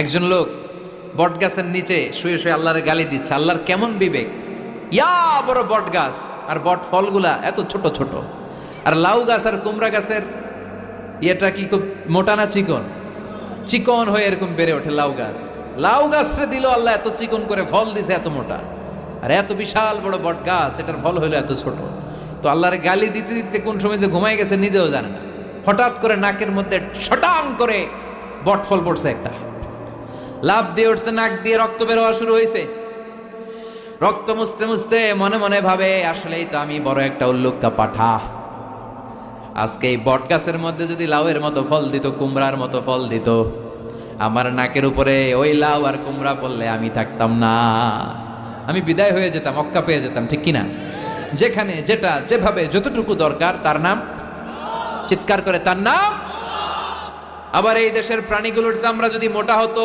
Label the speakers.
Speaker 1: একজন লোক বট গাছের নিচে শুয়ে শুয়ে আল্লাহরে গালি দিচ্ছে। আল্লাহর কেমন বিবেক? ইয়া বড় বট গাছ আর বট ফলগুলা এত ছোট ছোট। আর লাউ গাছ আর কুমড়া গাছের ইয়েটা কি খুব মোটা না চিকন? চিকন হয়ে এরকম বেড়ে ওঠে লাউ গাছ। লাউ গাছরে দিল আল্লাহ এত চিকন করে ফল দিছে এত মোটা। আর এত বিশাল বড় বট গাছ এটার ফল হইল এত ছোট। তো আল্লাহর গালি দিতে দিতে কোন সময় যে ঘুমাই গেছে নিজেও জানে না। হঠাৎ করে নাকের মধ্যে ছটাং করে বট ফল পড়ছে একটা। লাভ দিয়ে উঠছে, নাক দিয়ে রক্ত বের হওয়া শুরু হয়েছে। রক্ত মুছতে মুছতে মনে মনে ভাবে, আসলেই তো আমি বড় একটা উল্লুক্কা পাঠা। আজকে এই বট গাছের মধ্যে যদি লাউয়ের মতো ফল দিত, কুমড়ার মতো ফল দিত, আমার নাকের উপরে ওই লাউ আর কুমড়া পড়লে আমি থাকতাম না। আমি বিদায় হয়ে যেতাম অক্কা পেয়ে যেতাম, ঠিক কিনা? যেখানে, যেটা, যেভাবে, যতটুকু দরকার, তার নাম? চিৎকার করে, তার নাম? আবার এই দেশের প্রাণীগুলোর চামড়া যদি মোটা হতো